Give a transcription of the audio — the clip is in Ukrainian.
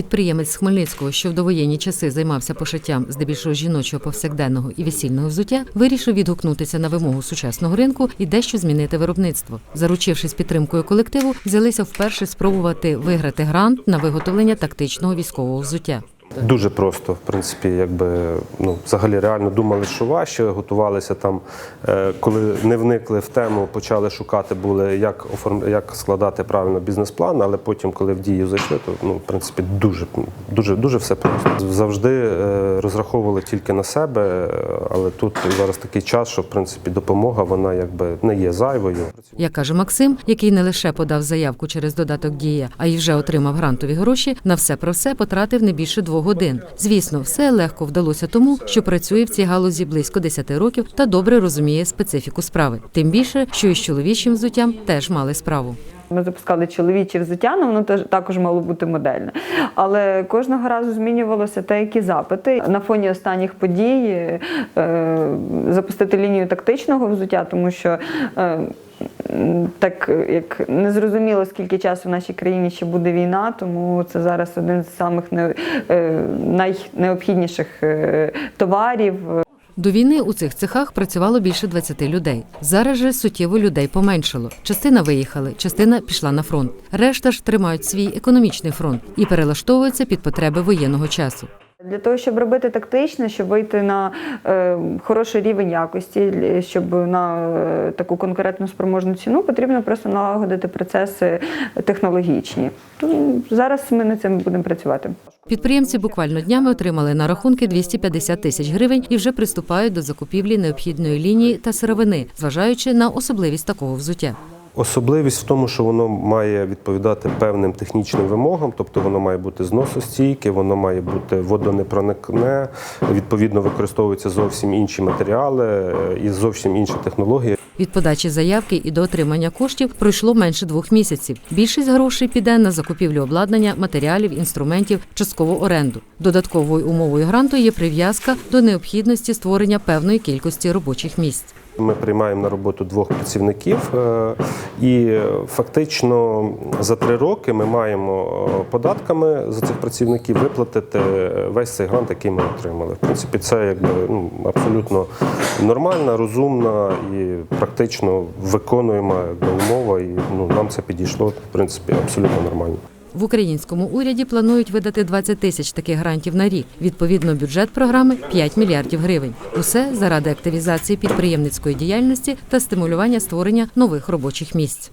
Підприємець з Хмельницького, що в довоєнні часи займався пошиттям здебільшого жіночого повсякденного і весільного взуття, вирішив відгукнутися на вимогу сучасного ринку і дещо змінити виробництво. Заручившись підтримкою колективу, взялися вперше спробувати виграти грант на виготовлення тактичного військового взуття. Дуже просто, в принципі, якби ну взагалі реально думали, що важче, готувалися там, е, коли не вникли в тему, почали шукати були, як оформ... як складати правильно бізнес-план, але потім, коли в дію зайшли, то ну, в принципі дуже дуже дуже все просто. Завжди е, розраховували тільки на себе, але тут зараз такий час, що в принципі допомога вона якби не є зайвою. Як каже Максим, який не лише подав заявку через додаток Дія, а й вже отримав грантові гроші, на все про все потратив не більше двох годин. Звісно, все легко вдалося тому, що працює в цій галузі близько 10 років та добре розуміє специфіку справи. Тим більше, що із чоловічим взуттям теж мали справу. Ми запускали чоловіче взуття, ну воно теж також мало бути модельне. Але кожного разу змінювалося те, які запити. На фоні останніх подій е, запустити лінію тактичного взуття, тому що. Е, так як не зрозуміло, скільки часу в нашій країні ще буде війна, тому це зараз один з самих не, е, найнеобхідніших е, товарів. До війни у цих цехах працювало більше 20 людей. Зараз же суттєво людей поменшало. Частина виїхали, частина пішла на фронт. Решта ж тримають свій економічний фронт і перелаштовуються під потреби воєнного часу. Для того, щоб робити тактично, щоб вийти на е, хороший рівень якості, щоб на е, таку конкурентну спроможну ціну, потрібно просто налагодити процеси технологічні. Зараз ми над цим будемо працювати. Підприємці буквально днями отримали на рахунки 250 тисяч гривень і вже приступають до закупівлі необхідної лінії та сировини, зважаючи на особливість такого взуття. Особливість в тому, що воно має відповідати певним технічним вимогам, тобто воно має бути зносостійке, воно має бути водонепроникне, відповідно використовуються зовсім інші матеріали е, і зовсім інші технології. Від подачі заявки і до отримання коштів пройшло менше двох місяців. Більшість грошей піде на закупівлю обладнання, матеріалів, інструментів, часткову оренду. Додатковою умовою гранту є прив'язка до необхідності створення певної кількості робочих місць. Ми приймаємо на роботу двох працівників, е, і фактично за три роки ми маємо е, податками за цих працівників виплатити весь цей грант, який ми отримали. В принципі, це якби ну абсолютно нормальна, розумна і практично виконуєма якби, умова. І ну нам це підійшло в принципі абсолютно нормально. В українському уряді планують видати 20 тисяч таких грантів на рік. Відповідно, бюджет програми 5 мільярдів гривень. Усе заради активізації підприємницької діяльності та стимулювання створення нових робочих місць.